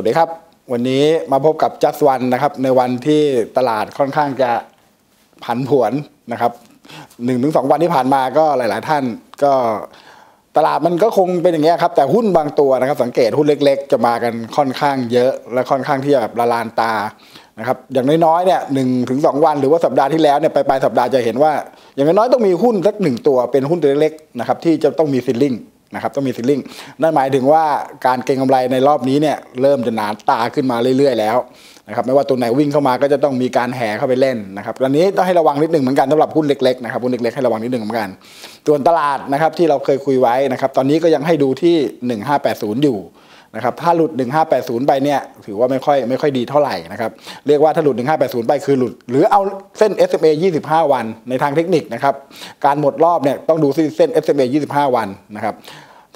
สวัสดีครับ วันนี้มาพบกับจัสวันนะครับ ในวันที่ตลาดค่อนข้างจะผันผวนนะครับหนึ่งถึงสองวันที่ผ่านมาก็หลาย ๆ ท่านก็ตลาดมันก็คงเป็นอย่างเงี้ยครับ แต่หุ้นบางตัวนะครับ สังเกตหุ้นเล็ก ๆ จะมากันค่อนข้างเยอะและค่อนข้างที่จะแบบละลานตานะครับอย่างน้อยๆเนี่ยหนึ่งถึงสองวันหรือว่าสัปดาห์ที่แล้วเนี่ยไปปลายสัปดาห์จะเห็นว่า อย่างน้อยต้องมีหุ้นสักหนึ่งตัวเป็นหุ้นตัวเล็กๆนะครับที่จะต้องมีซิลลิ่ง นะครับต้องมีซิลลิ่งนั่นหมายถึงว่าการเก็งกำไรในรอบนี้เนี่ยเริ่มจะหนาตาขึ้นมาเรื่อย ๆ แล้วนะครับไม่ว่าตัวไหนวิ่งเข้ามาก็จะต้องมีการแห่เข้าไปเล่นนะครับตอนนี้ต้องให้ระวังนิดหนึ่งเหมือนกันสำหรับหุ้นเล็กๆนะครับหุ้นเล็กๆให้ระวังนิดหนึ่งเหมือนกันส่วนตลาดนะครับที่เราเคยคุยไว้นะครับตอนนี้ก็ยังให้ดูที่ 1580 อยู่นะครับถ้าหลุด 1580 ไปเนี่ยถือว่าไม่ค่อยไม่ค่อยดีเท่าไหร่นะครับเรียกว่าถ้าหลุด 1580 ไปคือหลุด หรือเอาเส้น SMA 25 วันในทางเทคนิคนะครับการหมดรอบเนี่ยต้องดูเส้น SMA 25 วันนะครับ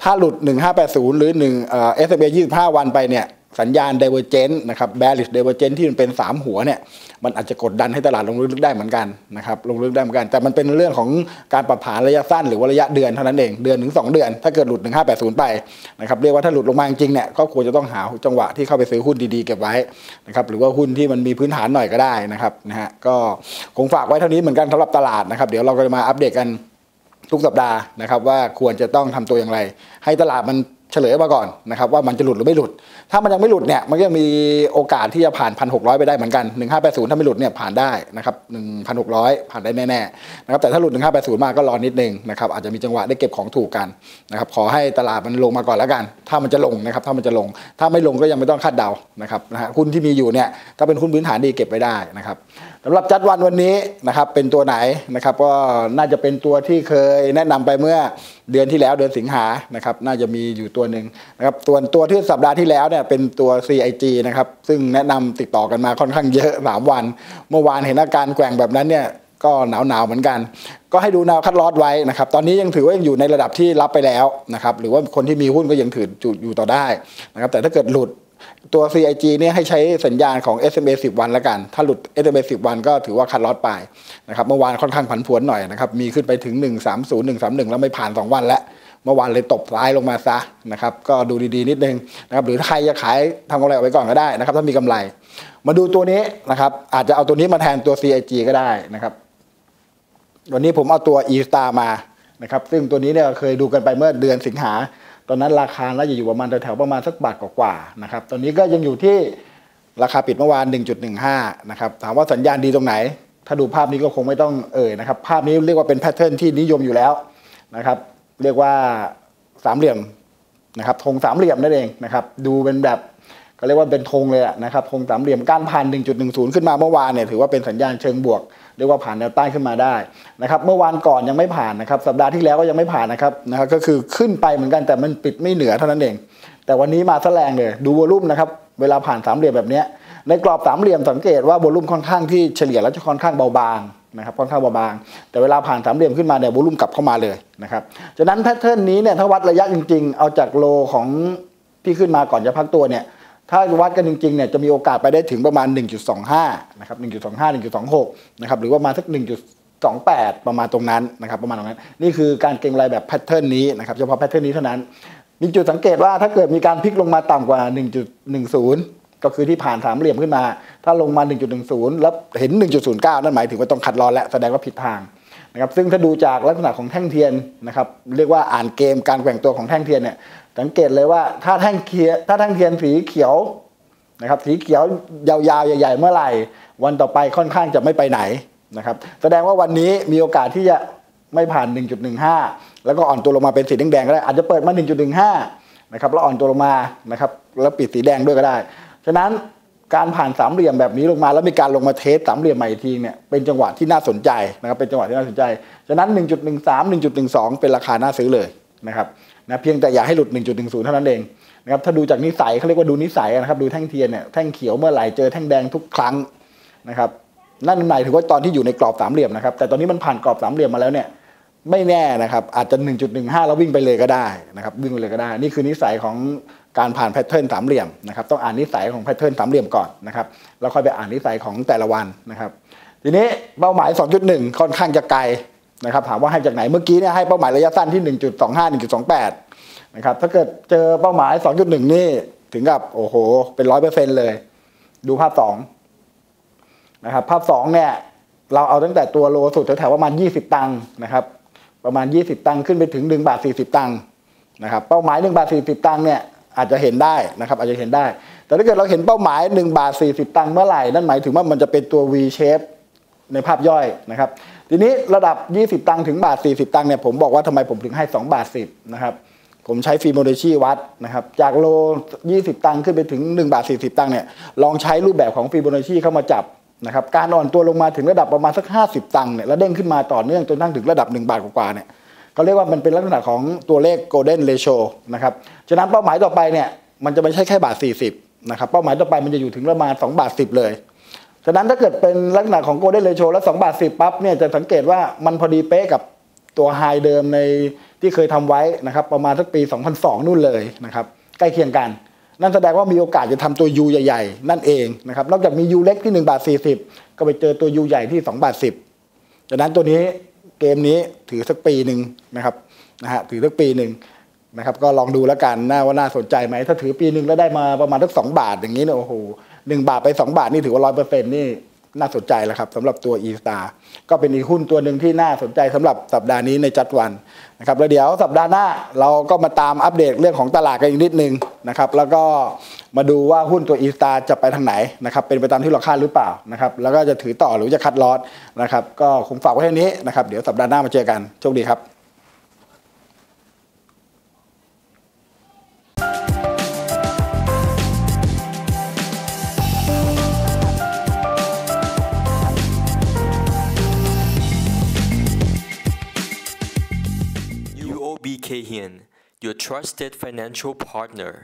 ถ้าหลุด 1580 หรือ1เอ่อ SMA 25 วันไปเนี่ยสัญญาณ divergent นะครับ bearish divergent ที่มันเป็น 3 หัวเนี่ยมันอาจจะกดดันให้ตลาดลงลึกได้เหมือนกันนะครับลงลึกได้เหมือนกัน แต่มันเป็นเรื่องของการปรับฐานระยะสั้นหรือว่าระยะเดือนเท่านั้นเองเดือนถึง 2 เดือน ถ้าเกิดหลุด 1580 ไปนะครับเรียกว่าถ้าหลุดลงมาจริงเนี่ยก็ควรจะต้องหาจังหวะที่เข้าไปซื้อหุ้นดีๆเก็บไว้นะครับหรือว่าหุ้นที่มันมีพื้นฐานหน่อยก็ได้นะครับนะฮะก็คงฝากไว้เท่านี้เหมือนกันสำหรับตลาดนะครับเดี๋ยวเราก็จะมาอัปเดตกัน ทุกสัปดาห์นะครับว่าควรจะต้องทำตัวอย่างไร ให้ตลาดมันเฉลยมาก่อนนะครับว่ามันจะหลุดหรือไม่หลุด ถ้ามันยังไม่หลุดเนี่ยมันก็ยังมีโอกาสที่จะผ่าน 1,600 ไปได้เหมือนกัน 1580 ถ้าไม่หลุดเนี่ยผ่านได้นะครับ1,600 ผ่านได้แน่ๆนะครับแต่ถ้าหลุด 1580 มาก็รอนิดนึงนะครับอาจจะมีจังหวะได้เก็บของถูกกันนะครับขอให้ตลาดมันลงมาก่อนแล้วกัน ถ้ามันจะลงนะครับถ้ามันจะลง ถ้าไม่ลงก็ยังไม่ต้องคาดเดานะครับนะฮะหุ้นที่มีอยู่เนี่ยถ้าเป็นหุ้นพื้นฐานดีเก็บไว้ได้นะครับ สำหรับจัดวันวันนี้นะครับเป็นตัวไหนนะครับก็น่าจะเป็นตัวที่เคยแนะนำไปเมื่อเดือนที่แล้วเดือนสิงหานะครับน่าจะมีอยู่ตัวหนึ่งนะครับส่วนตัวที่สัปดาห์ที่แล้วเนี่ยเป็นตัว CIG นะครับซึ่งแนะนำติดต่อกันมาค่อนข้างเยอะสามวัน เมื่อวานเห็นอาการแกว่งแบบนั้นเนี่ยก็หนาวหนาวเหมือนกัน ก็ให้ดูแนวคัดลอดไว้นะครับ ตอนนี้ยังถือว่ายังอยู่ในระดับที่รับไปแล้วนะครับ หรือว่าคนที่มีหุ้นก็ยังถืออยู่ต่อได้นะครับ แต่ถ้าเกิดหลุด ตัว CIG เนี่ยให้ใช้สัญญาณของ SMA 10 วันล้วกัน ถ้าหลุด SMA 10 วันก็ถือว่าคัดลอดไปนะครับเมื่อวานค่อนข้างผันผวนหน่อยนะครับมีขึ้นไปถึง 130 131 แล้วไม่ผ่าน 2 วันแล้ว เมื่อวานเลยตบซ้ายลงมาซะนะครับก็ดูดีๆนิดนึงนะครับหรือถ้าใครจะขายทำกำไรเอาไว้ก่อนก็ได้นะครับถ้ามีกำไร มาดูตัวนี้นะครับอาจจะเอาตัวนี้มาแทนตัว CIG ก็ได้นะครับวันนี้ผมเอาตัว e star มานะครับซึ่งตัวนี้เนี่ยเคยดูกันไปเมื่อเดือนสิงหา ตอนนั้นราคาน่าจะอยู่ประมาณแถวๆประมาณสักบาทกว่าๆนะครับตอนนี้ก็ยังอยู่ที่ราคาปิดเมื่อวาน 1.15 นะครับ ถามว่าสัญญาณดีตรงไหน ถ้าดูภาพนี้ก็คงไม่ต้องเอ่ยนะครับ ภาพนี้เรียกว่าเป็นแพทเทิร์นที่นิยมอยู่แล้วนะครับ เรียกว่าสามเหลี่ยมนะครับธงสามเหลี่ยมนั่นเองนะครับ ดูเป็นแบบ ก็เรียกว่าเป็นธงเลยนะครับธงสามเหลี่ยมการผ่าน1.10 ขึ้นมาเมื่อวานเนี่ยถือว่าเป็นสัญญาณเชิงบวกเรียกว่าผ่านแนวต้านขึ้นมาได้นะครับเมื่อวานก่อนยังไม่ผ่านนะครับสัปดาห์ที่แล้วก็ยังไม่ผ่านนะครับนะครับก็คือขึ้นไปเหมือนกันแต่มันปิดไม่เหนือเท่านั้นเอง แต่วันนี้มาแสลงเลยดูวอลุ่มนะครับเวลาผ่านสามเหลี่ยมแบบนี้ในกรอบสามเหลี่ยมสังเกตว่าวอลุ่มค่อนข้างที่เฉลี่ยแล้วจะค่อนข้างเบาบางนะครับค่อนข้างเบาบาง แต่เวลาผ่านสามเหลี่ยมขึ้นมาเนี่ยวอลุ่มกลับเข้ามาเลยนะครับฉะนั้นแพทเทิร์นนี้เนี่ยถ้าวัดระยะจริง ๆ เอาจากโลของที่ขึ้นมาก่อนจะพักตัวเนี่ย ถ้าวัดกันจริงๆเนี่ยจะมีโอกาสไปได้ถึงประมาณ 1.25 นะครับ 1.25 1.26 นะครับ หรือว่ามาสัก 1.28 ประมาณตรงนั้นนะครับ ประมาณตรงนั้น นี่คือการเก็งรายแบบแพทเทิร์นนี้นะครับ เฉพาะแพทเทิร์นนี้เท่านั้น มีจุดสังเกตว่าถ้าเกิดมีการพลิกลงมาต่ำกว่า 1.10 ก็คือที่ผ่านสามเหลี่ยมขึ้นมา ถ้าลงมา 1.10 แล้วเห็น 1.09 นั่นหมายถึงว่าต้องคัดลอนและแสดงว่าผิดทางนะครับ ซึ่งถ้าดูจากลักษณะของแท่งเทียนนะครับ เรียกว่าอ่านเกมการแกว่งตัวของแท่งเทียนเนี่ย สังเกตเลยว่าถ้าแท่งเคียถ้าแท่งเทียนสีเขียวนะครับ สีเขียวยาวๆใหญ่ ๆ เมื่อไหร่ วันต่อไปค่อนข้างจะไม่ไปไหนนะครับ แสดงว่าวันนี้มีโอกาสที่จะไม่ผ่าน 1.15 แล้วก็อ่อนตัวลงมาเป็นสีแดงก็ได้อาจจะเปิดมา 1.15 นะครับแล้วอ่อนตัวลงมานะครับแล้วปิดสีแดงด้วยก็ได้ ฉะนั้นการผ่านสามเหลี่ยมแบบนี้ลงมา แล้วมีการลงมาเทสสามเหลี่ยมใหม่ทีเนี่ยเป็นจังหวะที่น่าสนใจนะครับเป็นจังหวะที่น่าสนใจ ฉะนั้น 1.13 1.12 เป็นราคาน่าซื้อเลยนะครับ นะเพียงแต่อย่าให้หลุด 1.10 เท่านั้นเองนะครับถ้าดูจากนิสัยเขาเรียกว่าดูนิสัยนะครับดูแท่งเทียนเนี่ยแท่งเขียวเมื่อไหร่เจอแท่งแดงทุกครั้งนะครับนั่นหมายถึงว่าตอนที่อยู่ในกรอบสามเหลี่ยมนะครับแต่ตอนนี้มันผ่านกรอบสามเหลี่ยมมาแล้วเนี่ยไม่แน่นะครับอาจจะ 1.15 แล้ววิ่งไปเลยก็ได้นะครับวิ่งไปเลยก็ได้ นี่คือนิสัยของการผ่านแพทเทิร์นสามเหลี่ยมนะครับต้องอ่านนิสัยของแพทเทิร์นสามเหลี่ยมก่อนนะครับแล้วค่อยไปอ่านนิสัยของแต่ละวันนะครับทีนี้เป้าหมาย 2.1 ค่อนข้างจะไกล นะครับถามว่าให้จากไหนเมื่อกี้เนี่ยให้เป้าหมายระยะสั้นที่ 1.25 1.28 นะครับถ้าเกิดเจอเป้าหมาย 2.1 นี่ถึงกับโอ้โห เป็นร้อยเปอร์เซ็นเลย ดูภาพสองนะครับ ภาพสองเนี่ย เราเอาตั้งแต่ตัวโลสุดแถวๆประมาณยี่สิบตังค์นะครับ ประมาณยี่สิบตังค์ขึ้นไปถึงหนึ่งบาทสี่สิบตังค์นะครับเป้าหมายหนึ่งบาทสี่สิบตังค์เนี่ยอาจจะเห็นได้นะครับ อาจจะเห็นได้ แต่ถ้าเกิดเราเห็นเป้าหมายหนึ่งบาทสี่สิบตังค์เมื่อไหร่ นั่นหมายถึงว่ามันจะเป็นตัว V shape ในภาพย่อยนะครับ ทีนี้ระดับ 20 ตังค์ถึงบาท 40 ตังค์เนี่ยผมบอกว่าทำไมผมถึงให้ 2 บาท 10 นะครับ ผมใช้ฟีโมเดชีวัดนะครับ จากโล 20 ตังค์ขึ้นไปถึง 1 บาท 40 ตังค์เนี่ยลองใช้รูปแบบของฟีโมเดชีเข้ามาจับนะครับการอ่อนตัวลงมาถึงระดับประมาณสัก 50 ตังค์เนี่ยแล้วเด้งขึ้นมาต่อเนื่องจนทั้งถึงระดับ 1 บาทกว่าๆเนี่ยเขาเรียกว่ามันเป็นลักษณะของตัวเลข golden ratio นะครับฉะนั้นเป้าหมายต่อไปเนี่ยมันจะไม่ใช่แค่บาท 40นะครับเป้าหมายต่อไปมันจะอยู่ถึงประมาณ 2 บาท 10 เลย ฉะนั้นถ้าเกิดเป็นลักษณะของโกลเด้นเรโชแล้ว2บาท10ปั๊บเนี่ยจะสังเกตว่ามันพอดีเป๊ะกับตัวไฮเดิมในที่เคยทำไว้นะครับประมาณสักปี 2002 นู่นเลยนะครับใกล้เคียงกัน นั่นแสดงว่ามีโอกาสจะทำตัว U ใหญ่ๆ นั่นเองนะครับนอกจากมี U เล็กที่1บาท40 ก็ไปเจอตัว U ใหญ่ที่2บาท10ดังนั้นตัวนี้เกมนี้ถือสักปีหนึ่งนะครับนะฮะถือสักปีหนึ่งนะครับก็ลองดูแล้วกันน่าว่าน่าสนใจไหมถ้าถือปีหนึ่งแล้วได้มาประมาณสักสองบาทอย่างนี้เนี่ยโอ้โห หนึ่งบาทไปสองบาทนี่ถือว่าร้อยเปอร์เซ็นต์นี่น่าสนใจแล้วครับสำหรับตัว e star ก็เป็นอีกหุ้นตัวหนึ่งที่น่าสนใจสำหรับสัปดาห์นี้ในจัดวันนะครับแล้วเดี๋ยวสัปดาห์หน้าเราก็มาตามอัปเดตเรื่องของตลาดกันอีกนิดนึงนะครับแล้วก็มาดูว่าหุ้นตัว e star จะไปทางไหนนะครับเป็นไปตามที่เราคาดหรือเปล่านะครับแล้วก็จะถือต่อหรือจะคัดลอตนะครับก็คงฝากไว้เท่านี้นะครับเดี๋ยวสัปดาห์หน้ามาเจอกันโชคดีครับ your trusted financial partner.